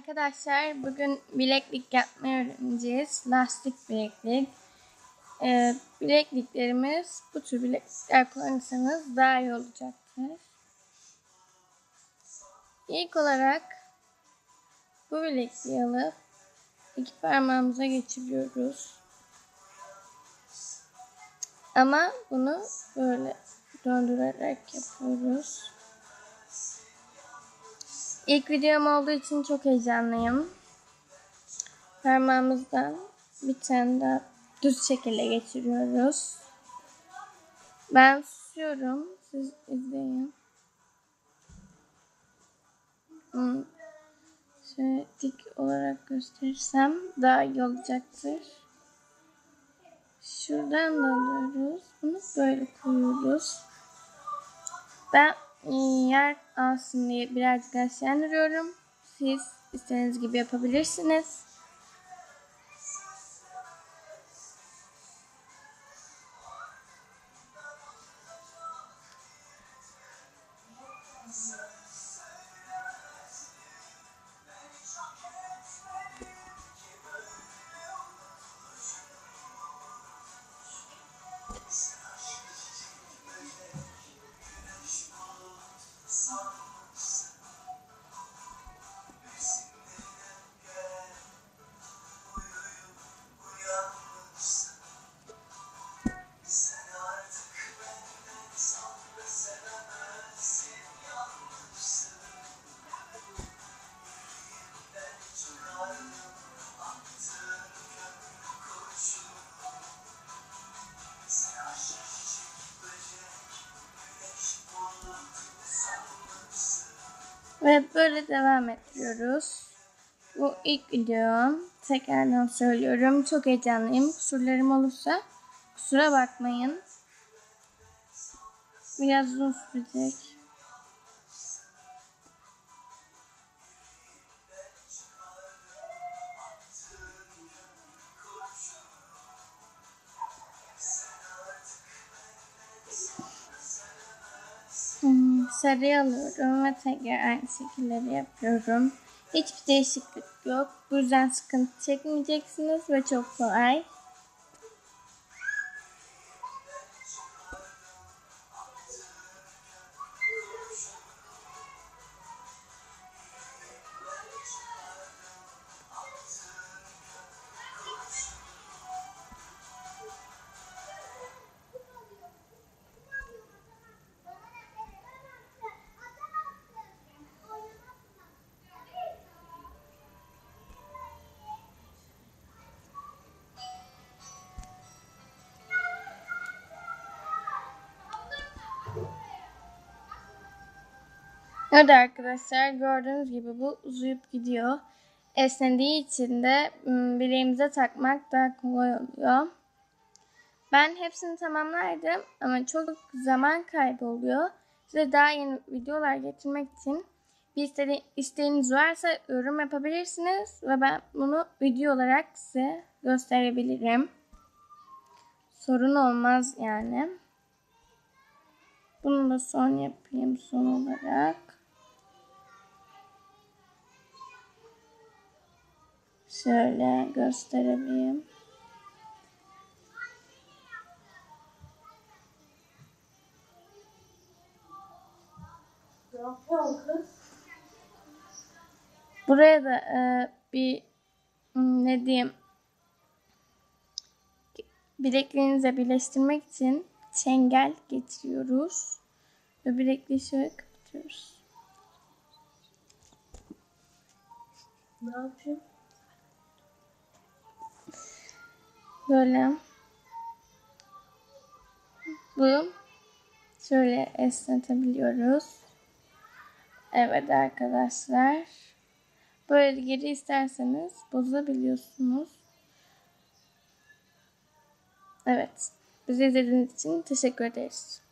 Arkadaşlar bugün bileklik yapmayı öğreneceğiz. Lastik bileklik. Ee, bilekliklerimiz bu tür bileklikler kullanırsanız daha iyi olacaktır. İlk olarak bu bilekliği alıp iki parmağımıza geçiriyoruz. Ama bunu böyle döndürerek yapıyoruz. İlk videom olduğu için çok heyecanlıyım. Parmağımızdan bir tane daha düz şekilde geçiriyoruz. Ben susuyorum. Siz izleyin. Hmm. Şöyle dik olarak gösterirsem daha iyi olacaktır. Şuradan da alıyoruz. Bunu böyle koyuyoruz. Ben yer alsın diye birazcık aşağıya Siz istediğiniz gibi yapabilirsiniz. Ve böyle devam ettiriyoruz. Bu ilk videom. Tekrardan söylüyorum. Çok heyecanlıyım. Kusurlarım olursa kusura bakmayın. Biraz uzun sürecek. Hmm, sarı alıyorum ve tekrar aynı şekilleri yapıyorum. Hiçbir değişiklik yok. Bu yüzden sıkıntı çekmeyeceksiniz ve çok kolay. Evet arkadaşlar gördüğünüz gibi bu uzayıp gidiyor. Esnediği için de bileğimize takmak daha kolay oluyor. Ben hepsini tamamlardım ama çok zaman kaybı oluyor. Size daha yeni videolar getirmek için bir isteğiniz varsa yorum yapabilirsiniz ve ben bunu video olarak size gösterebilirim. Sorun olmaz yani. Bunu da son yapayım son olarak. Şöyle gösterebileyim. Buraya da e, bir hmm, ne diyeyim bileklerinize birleştirmek için çengel getiriyoruz. Ve bilekliği şöyle kapatıyoruz. Ne yapayım? Böyle. Bu şöyle esnetebiliyoruz. Evet arkadaşlar. Böyle geri isterseniz bozabiliyorsunuz. Evet. Bizi izlediğiniz için teşekkür ederiz.